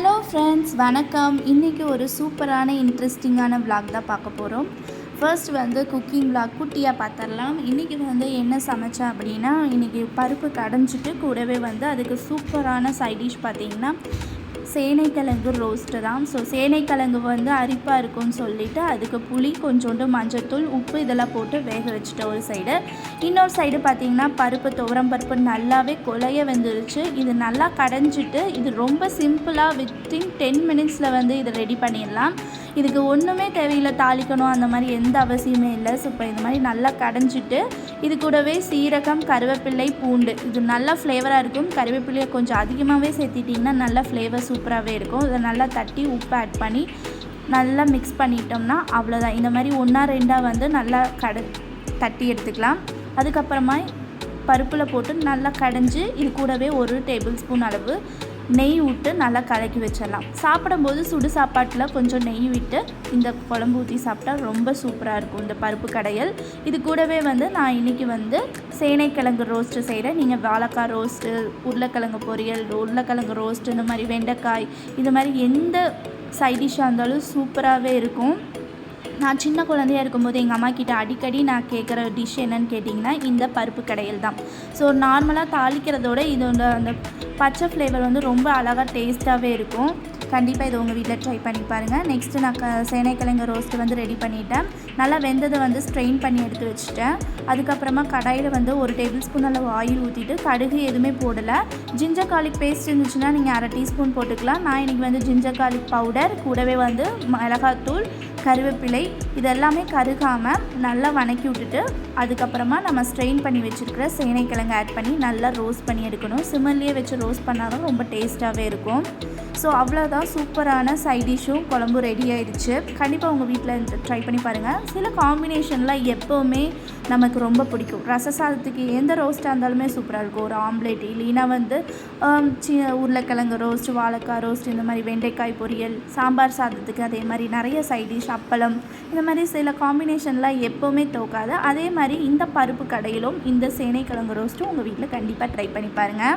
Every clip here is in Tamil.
ஹலோ ஃப்ரெண்ட்ஸ் வணக்கம். இன்றைக்கி ஒரு சூப்பரான இன்ட்ரெஸ்டிங்கான விளாக் தான் பார்க்க போகிறோம் ஃபர்ஸ்ட் வந்து குக்கிங் விளாக் குட்டியாக பார்த்துடலாம். இன்றைக்கி வந்து என்ன சமைச்சேன் அப்படின்னா இன்றைக்கி பருப்பு கடைஞ்சிட்டு கூடவே வந்து அதுக்கு சூப்பரான சைட் டிஷ் பார்த்தீங்கன்னா சேனைக்கிழங்கு ரோஸ்ட்டு தான். ஸோ சேனைக்கிழங்கு வந்து அரிப்பாக இருக்கும்னு சொல்லிட்டு அதுக்கு புளி கொஞ்சோண்டு மஞ்சத்தூள் உப்பு இதெல்லாம் போட்டு வேக வச்சுட்டு ஒரு சைடு இன்னொரு சைடு பார்த்தீங்கன்னா பருப்பு துவரம் பருப்பு நல்லாவே கொலைய வெந்துருச்சு. இது நல்லா கடைஞ்சிட்டு இது ரொம்ப சிம்பிளாக வித்தின் டென் மினிட்ஸில் வந்து இதை ரெடி பண்ணிடலாம். இதுக்கு ஒன்றுமே தேவையில்லை தாளிக்கணும் அந்த மாதிரி எந்த அவசியமே இல்லை. ஸோ இப்போ இந்த மாதிரி நல்லா கடைஞ்சிட்டு இது கூடவே சீரகம் கருவேப்பிள்ளை பூண்டு. இது நல்லா ஃப்ளேவராக இருக்கும். கருவேப்பிள்ளையை கொஞ்சம் அதிகமாகவே சேர்த்திட்டிங்கன்னா நல்லா ஃப்ளேவர் சூப்பராகவே இருக்கும். இதை நல்லா தட்டி உப்பு ஆட் பண்ணி நல்லா மிக்ஸ் பண்ணிட்டோம்னா அவ்வளோதான் இந்த மாதிரி ஒன்றா ரெண்டாக வந்து நல்லா கட தட்டி எடுத்துக்கலாம். அதுக்கப்புறமா பருப்பில் போட்டு நல்லா கடைஞ்சி இது கூடவே ஒரு டேபிள் ஸ்பூன் அளவு நெய் விட்டு நல்லா கலக்கி வச்சிடலாம். சாப்பிடும்போது சுடு சாப்பாட்டில் கொஞ்சம் நெய் விட்டு இந்த குழம்பு ஊற்றி சாப்பிட்டா ரொம்ப சூப்பராக இருக்கும் இந்த பருப்பு கடையல். இது கூடவே வந்து நான் இன்றைக்கி வந்து சேனைக்கிழங்கு ரோஸ்ட்டு செய்கிறேன் நீங்கள் வாழைக்காய் ரோஸ்ட்டு உருளைக்கிழங்கு பொரியல் உருளைக்கிழங்கு ரோஸ்ட்டு இந்த மாதிரி வெண்டைக்காய் இது மாதிரி எந்த சைடிஷ்ஷாக இருந்தாலும் சூப்பராகவே இருக்கும். நான் சின்ன குழந்தையா இருக்கும்போது எங்கள் அம்மா கிட்ட அடிக்கடி நான் கேட்குற டிஷ் என்னன்னு கேட்டிங்கன்னா இந்த பருப்பு கடையில் தான். ஸோ நார்மலாக தாளிக்கிறதோட இதோட அந்த பச்சை ஃப்ளேவர் வந்து ரொம்ப அழகாக டேஸ்ட்டாகவே இருக்கும். கண்டிப்பாக இது உங்கள் வீட்டில் ட்ரை பண்ணி பாருங்கள் நெக்ஸ்ட்டு நான் க சேனைக்கிழங்கு ரோஸ்ட்டு வந்து ரெடி பண்ணிட்டேன். நல்லா வெந்ததை வந்து ஸ்ட்ரெயின் பண்ணி எடுத்து வச்சுட்டேன். அதுக்கப்புறமா கடாயில் வந்து ஒரு டேபிள் ஸ்பூன் அளவு ஆயில் ஊற்றிட்டு கடுகு எதுவுமே போடலை. ஜிஞ்சர் கார்லிக் பேஸ்ட் இருந்துச்சுன்னா நீங்கள் அரை டீஸ்பூன் போட்டுக்கலாம். நான் இன்றைக்கி வந்து ஜிஞ்சர் கார்லிக் பவுடர் கூடவே வந்து மிளகாத்தூள் கருவேப்பிலை இதெல்லாமே கருகாமல் நல்லா வணக்கி விட்டுட்டு அதுக்கப்புறமா நம்ம ஸ்ட்ரெயின் பண்ணி வச்சுருக்கிற சேனைக்கிழங்கு ஆட் பண்ணி நல்லா ரோஸ்ட் பண்ணி எடுக்கணும். சிம்மர்லேயே வச்சு ரோஸ்ட் பண்ணால் தான் ரொம்ப டேஸ்ட்டாகவே இருக்கும். ஸோ அவ்வளோதான் சூப்பரான சைட் டிஷ்ஷும் குழம்பு ரெடி ஆயிடுச்சு. கண்டிப்பாக உங்கள் வீட்டில் ட்ரை பண்ணி பாருங்கள் சில காம்பினேஷன்லாம் எப்போவுமே நமக்கு ரொம்ப பிடிக்கும். ரச சாதத்துக்கு எந்த ரோஸ்ட்டாக இருந்தாலுமே சூப்பராக இருக்கும். ஒரு ஆம்லேட் இல்லைன்னா வந்து சி உருளைக்கிழங்கு ரோஸ்ட் வாழைக்காய் ரோஸ்ட் இந்த மாதிரி வெண்டைக்காய் பொரியல் சாம்பார் சாதத்துக்கு அதே மாதிரி நிறைய சைட் டிஷ் அப்பளம் இந்த மாதிரி சில காம்பினேஷன்லாம் எப்போவுமே தோக்காது. அதே மாதிரி இந்த பருப்பு கடையிலும் இந்த சேனைக்கிழங்கு ரோஸ்ட்டும் உங்கள் வீட்டில் கண்டிப்பாக ட்ரை பண்ணி பாருங்கள்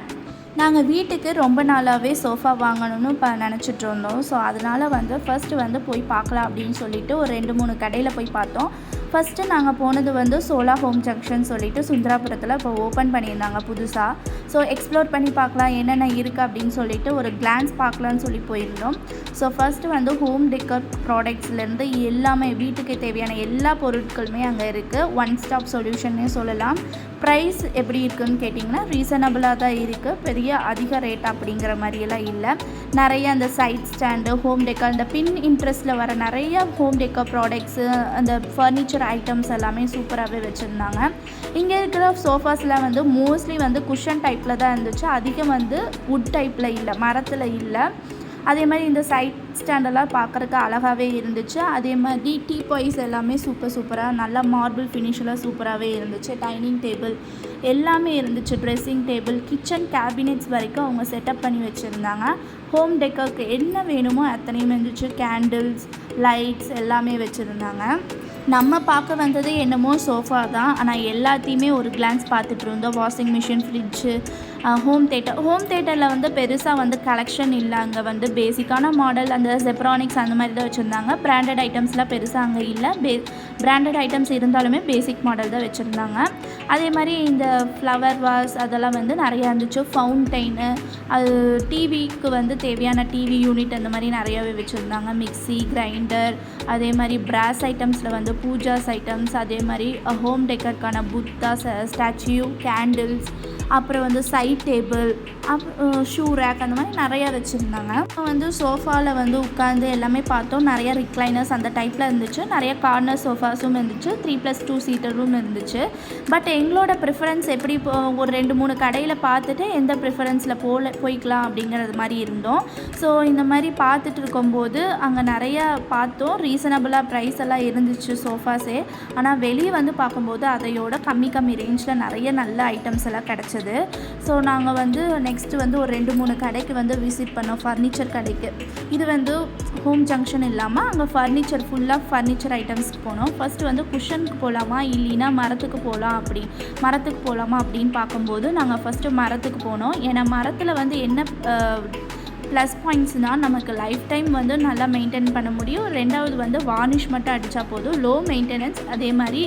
நாங்கள் வீட்டுக்கு ரொம்ப நாளாகவே சோஃபா வாங்கணும்னு இப்போ நினச்சிட்டு இருந்தோம். ஸோ அதனால் வந்து ஃபஸ்ட்டு வந்து போய் பார்க்கலாம் அப்படின்னு சொல்லிட்டு ஒரு ரெண்டு மூணு கடையில் போய் பார்த்தோம். ஃபஸ்ட்டு நாங்கள் போனது வந்து சோலா ஹோம் ஜங்ஷன் சொல்லிட்டு சுந்தராபுரத்தில் இப்போ ஓப்பன் பண்ணியிருந்தாங்க புதுசாக ஸோ எக்ஸ்ப்ளோர் பண்ணி பார்க்கலாம் என்னென்ன இருக்குது அப்படின்னு சொல்லிட்டு ஒரு கிளான்ஸ் பார்க்கலான்னு சொல்லி போயிருந்தோம். ஸோ ஃபஸ்ட்டு வந்து ஹோம் டெக்கர் ப்ராடக்ட்ஸ்லேருந்து எல்லாமே வீட்டுக்கு தேவையான எல்லா பொருட்களுமே அங்கே இருக்குது ஒன் ஸ்டாப் சொல்யூஷன்னே சொல்லலாம். ப்ரைஸ் எப்படி இருக்குன்னு கேட்டிங்கன்னா ரீசனபிளாக தான் இருக்குது பெரிய அதிக ரேட் அப்படிங்கிற மாதிரியெல்லாம் இல்லை. நிறைய அந்த சைட் ஸ்டாண்டு ஹோம் டெக்கர் அந்த பின் இன்ட்ரெஸ்ட்டில் வர நிறைய ஹோம் டெக்கர் ப்ராடக்ட்ஸு அந்த ஃபர்னிச்சர் ஐட்டம்ஸ் எல்லாமே சூப்பராகவே வச்சுருந்தாங்க. இங்கே இருக்கிற சோஃபாஸ்லாம் வந்து மோஸ்ட்லி வந்து குஷன் டைப்பில் தான் இருந்துச்சு. அதிகம் வந்து வுட் டைப்பில் இல்லை மரத்தில் இல்லை. அதே மாதிரி இந்த சைட் ஸ்டாண்டெல்லாம் பார்க்குறக்கு அழகாகவே இருந்துச்சு. அதே மாதிரி டீ பாய்ஸ் எல்லாமே சூப்பர் சூப்பராக நல்லா மார்பிள் ஃபினிஷெல்லாம் சூப்பராகவே இருந்துச்சு. டைனிங் டேபிள் எல்லாமே இருந்துச்சு. ட்ரெஸ்ஸிங் டேபிள் கிச்சன் கேபினெட்ஸ் வரைக்கும் அவங்க செட்டப் பண்ணி வச்சுருந்தாங்க. ஹோம் டெக்கருக்கு என்ன வேணுமோ அத்தனையும் இருந்துச்சு. கேண்டில்ஸ் லைட்ஸ் எல்லாமே வச்சுருந்தாங்க. நம்ம பார்க்க வந்தது என்னமோ சோஃபா தான். ஆனால் எல்லாத்தையுமே ஒரு கிளான்ஸ் பார்த்துட்டு இருந்தோம். Washing machine fridge home theatre home தேட்டரில் வந்து பெருசாக வந்து கலெக்ஷன் இல்லை. அங்கே வந்து பேசிக்கான மாடல் அந்த செப்ரானிக்ஸ் அந்த மாதிரி தான் வச்சுருந்தாங்க. பிராண்டட் ஐட்டம்ஸ்லாம் பெருசாக அங்கே இல்லை. பே பிராண்டட் ஐட்டம்ஸ் இருந்தாலுமே பேசிக் மாடல் தான் வச்சுருந்தாங்க. அதே மாதிரி இந்த ஃப்ளவர் வாஸ் அதெல்லாம் வந்து நிறையா இருந்துச்சு. ஃபவுண்டைனு அது டிவிக்கு வந்து தேவையான டிவி யூனிட் அந்த மாதிரி நிறையாவே வச்சுருந்தாங்க. மிக்ஸி கிரைண்டர் அதே மாதிரி பிராஸ் ஐட்டம்ஸில் வந்து பூஜாஸ் ஐட்டம்ஸ் அதே மாதிரி ஹோம் டெக்கருக்கான புத்தா ஸ்டாச்சு கேண்டில்ஸ் அப்புறம் வந்து சைட் டேபிள் அப் ஷூ ரேக் அந்த மாதிரி நிறையா வச்சுருந்தாங்க. வந்து சோஃபாவில் வந்து உட்காந்து எல்லாமே பார்த்தோம். நிறைய ரிக்ளைனர்ஸ் அந்த டைப்பில் இருந்துச்சு. நிறைய கார்னர் சோஃபாஸும் இருந்துச்சு. த்ரீ ப்ளஸ் டூ சீட்டரும் இருந்துச்சு. பட் எங்களோட ப்ரிஃபரன்ஸ் எப்படி ஒரு ரெண்டு மூணு கடையில் பார்த்துட்டு எந்த ப்ரிஃபரன்ஸில் போல போய்க்கலாம் அப்படிங்கிறது மாதிரி இருந்தோம். ஸோ இந்த மாதிரி பார்த்துட்டு இருக்கும்போது அங்கே நிறைய பார்த்தோம். ரீசனபிளாக ப்ரைஸ் எல்லாம் இருந்துச்சு சோஃபாஸே ஆனால் வெளியே வந்து பார்க்கும்போது அதையோட கம்மி கம்மி ரேஞ்சில் நிறைய நல்ல ஐட்டம்ஸ் எல்லாம் கிடச்சிது ஸோ நாங்கள் வந்து நெக்ஸ்ட்டு வந்து ஒரு ரெண்டு மூணு கடைக்கு வந்து விசிட் பண்ணோம். ஃபர்னிச்சர் கடைக்கு. இது வந்து ஹோம் ஜங்ஷன் இல்லாமல் அங்கே ஃபர்னிச்சர் ஃபுல்லாக ஃபர்னிச்சர் ஐட்டம்ஸ்க்கு போனோம். ஃபஸ்ட்டு வந்து குஷனுக்கு போகலாமா இல்லைன்னா மரத்துக்கு போகலாம் அப்படி. மரத்துக்கு போகலாமா அப்படின்னு பார்க்கும்போது நாங்கள் ஃபஸ்ட்டு மரத்துக்கு போனோம். ஏன்னா மரத்தில் வந்து என்ன ப்ளஸ் பாயிண்ட்ஸ்னால் நமக்கு லைஃப் டைம் வந்து நல்லா மெயின்டைன் பண்ண முடியும். ரெண்டாவது வந்து வார்னிஷ் மட்டும் அடித்தா போதும். லோ மெயின்டெனன்ஸ் அதே மாதிரி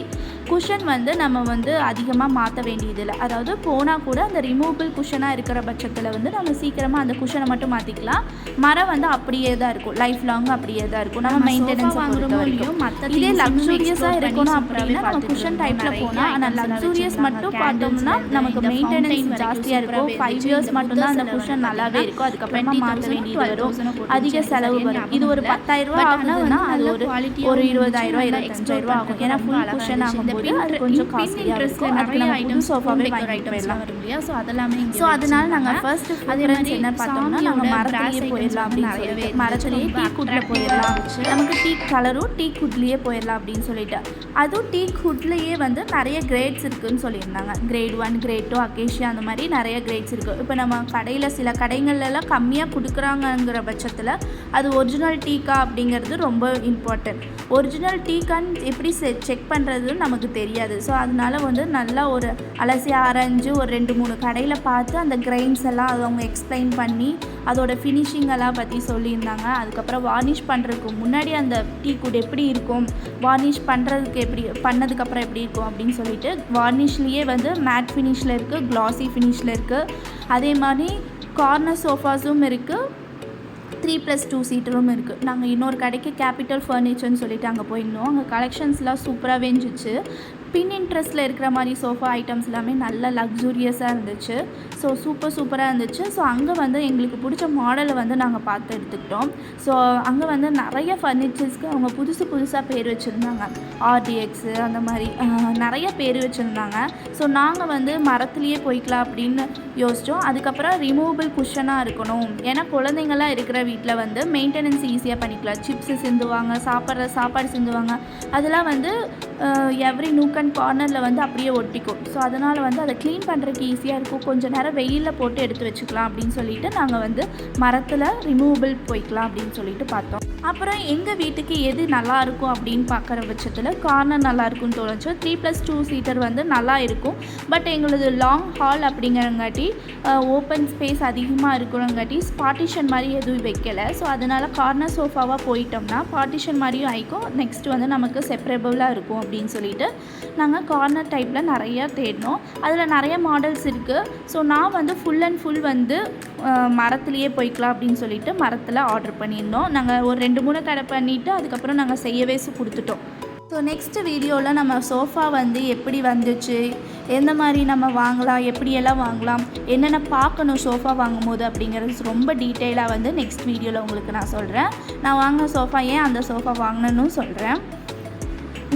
குஷன் வந்து நம்ம வந்து அதிகமாக மாற்ற வேண்டியதில்லை. அதாவது போனால் கூட அந்த ரிமூவபிள் குஷனாக இருக்கிற பட்சத்தில் வந்து நம்ம சீக்கிரமாக அந்த குஷனை மட்டும் மாற்றிக்கலாம் மரம் வந்து அப்படியே தான் இருக்கும். லைஃப் லாங் அப்படியே தான் இருக்கும். நம்ம மெயின்டெனன்ஸ் வாங்குறோமோ இல்லையோ மற்ற இதே லக்ஸூரியஸாக இருக்கணும் அப்படின்னா நம்ம குஷன் டைப்பில் போனால் ஆனால் லக்ஸூரியஸ் மட்டும் பார்த்தோம்னா நமக்கு மெயின்டெனன்ஸ் ஜாஸ்தியாக இருக்கும். ஃபைவ் இயர்ஸ் மட்டும்தான் அந்த குஷன் நல்லாவே இருக்கும். அதுக்கப்புறமா மாற்ற வேண்டியது வரும். அதிக செலவு வரும். இது ஒரு பத்தாயிரம் ரூபா ஆகுதுன்னா அது ஒரு ஒரு இருபதாயிரம் ரூபா இருபத்தஞ்சாயிரம் ரூபா ஆகும். ஏன்னா ஃபுல் குஷன் ஆகும்போது அது கொஞ்சம் காஸ்ட்லியாக இருக்கும் அதுக்கு நம்ம புது சோஃபாவே வாங்கிட்டு போயிடலாம். ஸோ அதெல்லாமே ஸோ அதனால நாங்கள் ஃபர்ஸ்ட் ப்ரிஃபரன்ஸ் என்ன பார்த்தோம்னா நாங்கள் மரத்துலேயே போயிடலாம் அப்படின்னு சொல்லிட்டு. மரத்துலேயே டீ குட்டில் போயிடலாம். நமக்கு டீ கலரும் டீ குட்லேயே போயிடலாம் அப்படின்னு சொல்லிட்டு. அதுவும் டீ குட்லேயே வந்து நிறைய கிரேட்ஸ் இருக்குன்னு சொல்லியிருந்தாங்க. Crate one crate two acacia அந்த மாதிரி நிறைய கிரேட்ஸ் இருக்குது இப்போ நம்ம கடையில் சில கடைகள்லாம் கம்மியாக கொடுக்குறாங்கங்கிற பட்சத்தில் அது ஒரிஜினல் டீக்கா அப்படிங்கிறது ரொம்ப இம்பார்ட்டன்ட் ஒரிஜினல் டீக்கான்னு எப்படி செக் பண்ணுறதுன்னு நமக்கு தெரியாது. ஸோ அதனால வந்து நல்லா ஒரு அலசி ஆராய்ஞ்சு ஒரு ரெண்டு மூணு கடையில் பார்த்து அந்த கிரைன்ஸ் எல்லாம் அதை அவங்க எக்ஸ்பிளைன் பண்ணி அதோட ஃபினிஷிங் எல்லாம் பற்றி சொல்லியிருந்தாங்க. அதுக்கப்புறம் வார்னிஷ் பண்ணுறதுக்கு முன்னாடி அந்த டீ குட் எப்படி இருக்கும் வார்னிஷ் பண்ணுறதுக்கு எப்படி பண்ணதுக்கப்புறம் எப்படி இருக்கும் அப்படின்னு சொல்லிட்டு வார்னிஷ்லேயே வந்து மேட் ஃபினிஷில் இருக்குது க்ளாஸி ஃபினிஷில் இருக்குது அதே மாதிரி கார்னர் சோஃபாஸும் இருக்குது த்ரீ ப்ளஸ் டூ சீட்டரும் இருக்குது நாங்கள் இன்னொரு கடைக்கு கேபிட்டல் ஃபர்னிச்சர்னு சொல்லிட்டு அங்கே போயிருந்தோம். அங்கே கலெக்ஷன்ஸ்லாம் சூப்பராக வெஞ்சிச்சு. பின் இன்ட்ரெஸ்ட்டில் இருக்கிற மாதிரி சோஃபா ஐட்டம்ஸ் எல்லாமே நல்ல லக்ஸூரியஸாக இருந்துச்சு. ஸோ சூப்பர் சூப்பராக இருந்துச்சு. ஸோ அங்கே வந்து எங்களுக்கு பிடிச்ச மாடலை வந்து நாங்கள் பார்த்து எடுத்துக்கிட்டோம். ஸோ அங்கே வந்து நிறைய ஃபர்னிச்சர்ஸ்க்கு அவங்க புதுசு புதுசாக பேர் வச்சுருந்தாங்க. ஆர்டிஎக்ஸு அந்த மாதிரி நிறைய பேர் வச்சுருந்தாங்க. ஸோ நாங்கள் வந்து மரத்துலேயே போய்க்கலாம் அப்படின்னு யோசித்தோம் அதுக்கப்புறம் ரிமூவபிள் குஷனாக இருக்கணும். ஏன்னா குழந்தைங்கள்லாம் இருக்கிற வீட்டில் வந்து மெயின்டெனன்ஸ் ஈஸியாக பண்ணிக்கலாம். சிப்ஸு சிந்துவாங்க சாப்பிட்ற சாப்பாடு சிந்துவாங்க அதெல்லாம் வந்து எவ்ரி நூக் அண்ட் கார்னரில் வந்து அப்படியே ஒட்டிக்கும். ஸோ அதனால் வந்து அதை க்ளீன் பண்ணுறதுக்கு ஈஸியாக இருக்கும். கொஞ்சம் நேரம் வெயிலில் போட்டு எடுத்து வச்சுக்கலாம் அப்படின்னு சொல்லிட்டு நாங்கள் வந்து மரத்தில் ரிமூவபிள் போய்க்கலாம் அப்படின்னு சொல்லிட்டு பார்த்தோம். அப்புறம் எங்கள் வீட்டுக்கு எது நல்லா இருக்கும் அப்படின்னு பார்க்குற பட்சத்தில் கார்னர் நல்லா இருக்கும்னு தோணுச்சு. த்ரீ ப்ளஸ் டூ சீட்டர் வந்து நல்லா இருக்கும் பட் எங்களது லாங் ஹால் அப்படிங்கிறங்காட்டி ஓப்பன் ஸ்பேஸ் அதிகமாக இருக்கிறங்காட்டி பார்ட்டிஷன் மாதிரி எதுவும் வைக்கலை. ஸோ அதனால் கார்னர் சோஃபாவாக போயிட்டோம்னா பார்ட்டிஷன் மாதிரியும் ஆயிக்கும். நெக்ஸ்ட் வந்து நமக்கு செப்பரேபிளாக இருக்கும் அப்படின்னு சொல்லிட்டு நாங்கள் கார்னர் டைப்பில் நிறையா தேடினோம் அதில் நிறைய மாடல்ஸ் இருக்குது ஸோ நான் வந்து ஃபுல் அண்ட் ஃபுல் வந்து மரத்துலேயே போய்க்கலாம் அப்படின்னு சொல்லிட்டு மரத்தில் ஆர்டர் பண்ணியிருந்தோம். நாங்கள் ஒரு ரெண்டு மூணு தடை பண்ணிவிட்டு அதுக்கப்புறம் நாங்கள் செய்யவே கொடுத்துட்டோம். ஸோ நெக்ஸ்ட் வீடியோவில் நம்ம சோஃபா வந்து எப்படி வந்துச்சு? எந்த மாதிரி நம்ம வாங்கலாம்? எப்படியெல்லாம் வாங்கலாம்? என்னென்ன பார்க்கணும் சோஃபா வாங்கும்போது அப்படிங்கிறது ரொம்ப டீட்டெயிலாக வந்து நெக்ஸ்ட் வீடியோவில் உங்களுக்கு நான் சொல்கிறேன் நான் வாங்கின சோஃபா ஏன் அந்த சோஃபா வாங்கினேன்னு சொல்கிறேன்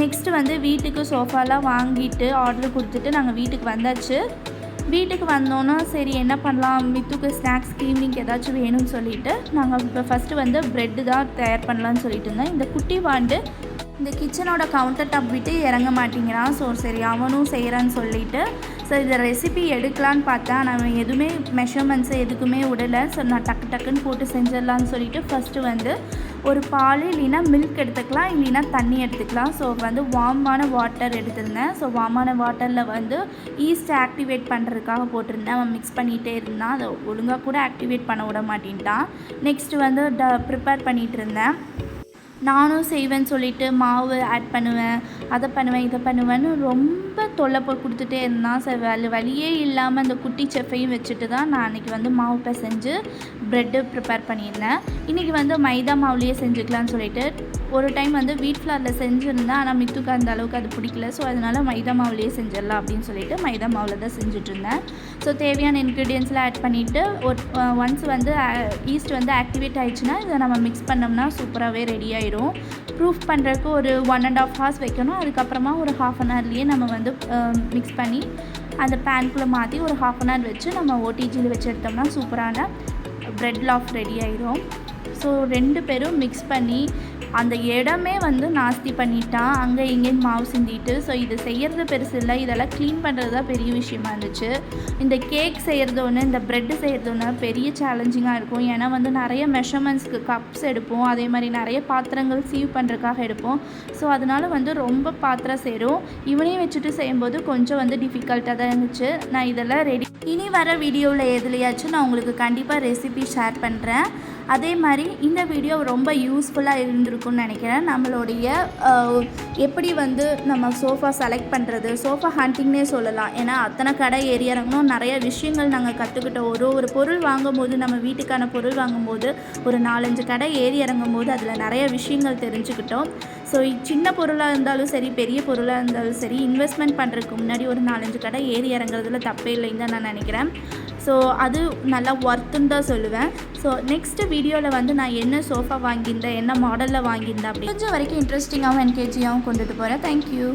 நெக்ஸ்ட்டு வந்து வீட்டுக்கு சோஃபாலாம் வாங்கிட்டு ஆர்டர் கொடுத்துட்டு நாங்கள் வீட்டுக்கு வந்தாச்சு. வீட்டுக்கு வந்தோன்னா சரி என்ன பண்ணலாம்? மித்துக்கு ஸ்நாக்ஸ் ஈவினிங் ஏதாச்சும் வேணும்னு சொல்லிட்டு நாங்கள் இப்போ ஃபஸ்ட்டு வந்து ப்ரெட்டு தான் தயார் பண்ணலான்னு சொல்லிட்டு இருந்தேன் இந்த குட்டி வாண்டு இந்த கிச்சனோட கவுண்டர் டாப் விட்டு இறங்க மாட்டேங்கிறான். ஸோ சரி அவனும் செய்கிறான்னு சொல்லிட்டு ஸோ இந்த ரெசிபி எடுக்கலான்னு பார்த்தேன். நான் எதுவுமே மெஷர்மெண்ட்ஸு எதுக்குமே விடலை. ஸோ நான் டக்கு டக்குன்னு போட்டு செஞ்சிடலான்னு சொல்லிட்டு ஃபஸ்ட்டு வந்து ஒரு பால் இல்லைன்னா மில்க் எடுத்துக்கலாம் இல்லைன்னா தண்ணி எடுத்துக்கலாம். ஸோ வந்து வார்மான வாட்டர் எடுத்திருந்தேன். ஸோ வார்மான வாட்டரில் வந்து ஈஸ்ட் ஆக்டிவேட் பண்ணுறதுக்காக போட்டிருந்தேன். அவன் மிக்ஸ் பண்ணிகிட்டே இருந்தான். அதை ஒழுங்காக கூட ஆக்டிவேட் பண்ண விட மாட்டேன்ட்டான். நெக்ஸ்ட்டு வந்து ட ப்ரிப்பேர் பண்ணிகிட்டு இருந்தேன். நானும் செய்வேன்னு சொல்லிட்டு மாவு ஆட் பண்ணுவேன். அதை பண்ணுவேன் இதை பண்ணுவேன்னு ரொம்ப தொல்லை போய் கொடுத்துட்டே இருந்தான். சரி வேலை வழியே இல்லாமல் அந்த குட்டி செஃப்பையும் வச்சுட்டு தான் நான் அன்றைக்கி வந்து மாவு பிசைஞ்சு ப்ரெட்டு ப்ரிப்பேர் பண்ணியிருந்தேன். இன்றைக்கி வந்து மைதா மாவுலேயே செஞ்சுக்கலான்னு சொல்லிட்டு ஒரு டைம் வந்து வீட் ஃப்ளாரில் செஞ்சுருந்தேன். ஆனால் மித்துக்கு அந்த அளவுக்கு அது பிடிக்கல. ஸோ அதனால் மைதா மாவுலேயே செஞ்சிடலாம் அப்படின்னு சொல்லிட்டு மைதா மாவில் தான் செஞ்சுட்டு இருந்தேன் ஸோ தேவையான இன்க்ரீடியன்ஸ்லாம் ஆட் பண்ணிவிட்டு ஒரு ஒன்ஸ் வந்து ஈஸ்ட் வந்து ஆக்டிவேட் ஆயிடுச்சுன்னா இதை நம்ம மிக்ஸ் பண்ணோம்னா சூப்பராகவே ரெடி ஆயிரும். ப்ரூஃப் பண்ணுறதுக்கு ஒரு ஒன் அண்ட் ஆஃப் ஹார்ஸ் வைக்கணும். அதுக்கப்புறமா ஒரு ஹாஃப் அன் ஹவர்லேயே நம்ம வந்து மிக்ஸ் பண்ணி அந்த பேன்குள்ளே மாற்றி ஒரு ஹாஃப் அன் ஹவர் வச்சு நம்ம ஓடிஜியில் வச்சு எடுத்தோம்னா சூப்பரான ப்ரெட் லாஃப் ரெடி ஆயிரும். ஸோ ரெண்டு பேரும் மிக்ஸ் பண்ணி அந்த இடமே வந்து நாஸ்தி பண்ணிட்டான். அங்கே இங்கேயும் மாவு சிந்திட்டு. ஸோ இது செய்கிறது பெருசு இல்லை. இதெல்லாம் க்ளீன் பண்ணுறது தான் பெரிய விஷயமா இருந்துச்சு. இந்த கேக் செய்கிறது ஒன்று இந்த ப்ரெட்டு செய்கிறது ஒன்று பெரிய சேலஞ்சிங்காக இருக்கும். ஏன்னா வந்து நிறைய மெஷர்மெண்ட்ஸ்க்கு கப்ஸ் எடுப்போம். அதே மாதிரி நிறைய பாத்திரங்கள் சீவ் பண்ணுறதுக்காக எடுப்போம். ஸோ அதனால் வந்து ரொம்ப பாத்திரம் சேரும். இவனையும் வச்சுட்டு செய்யும்போது கொஞ்சம் வந்து டிஃபிகல்ட்டாக தான் இருந்துச்சு. நான் இதெல்லாம் ரெடி இனி வர வீடியோவில் எதுலையாச்சும் நான் உங்களுக்கு கண்டிப்பாக ரெசிபி ஷேர் பண்ணுறேன் அதே மாதிரி இந்த வீடியோ ரொம்ப யூஸ்ஃபுல்லாக இருந்திருக்கும்னு நினைக்கிறேன். நம்மளுடைய எப்படி வந்து நம்ம சோஃபா செலக்ட் பண்ணுறது சோஃபா ஹண்டிங்னே சொல்லலாம். ஏன்னா அத்தனை கடை ஏறி இறங்கணும். நிறைய விஷயங்கள் நாங்கள் கற்றுக்கிட்டோம் ஒரு ஒரு பொருள் வாங்கும்போது நம்ம வீட்டுக்கான பொருள் வாங்கும்போது ஒரு நாலஞ்சு கடை ஏறி இறங்கும் போது அதில் நிறைய விஷயங்கள் தெரிஞ்சுக்கிட்டோம். ஸோ சின்ன பொருளாக இருந்தாலும் சரி பெரிய பொருளாக இருந்தாலும் சரி இன்வெஸ்ட்மெண்ட் பண்ணுறதுக்கு முன்னாடி ஒரு நாலஞ்சு கடை ஏறி இறங்குறதுல தப்பே இல்லைன்னு தான் நான் நினைக்கிறேன். ஸோ அது நல்லா ஒர்த்துன்னு தான் சொல்லுவேன். ஸோ நெக்ஸ்ட் வீடியோவில் வந்து நான் என்ன சோஃபா வாங்கியிருந்தேன் என்ன மாடலில் வாங்கியிருந்தேன் அப்படி கொஞ்சம் வரைக்கும் இன்ட்ரெஸ்டிங்காகவும் என்கேஜியாகவும் கொண்டுட்டு போகிறேன் தேங்க்யூ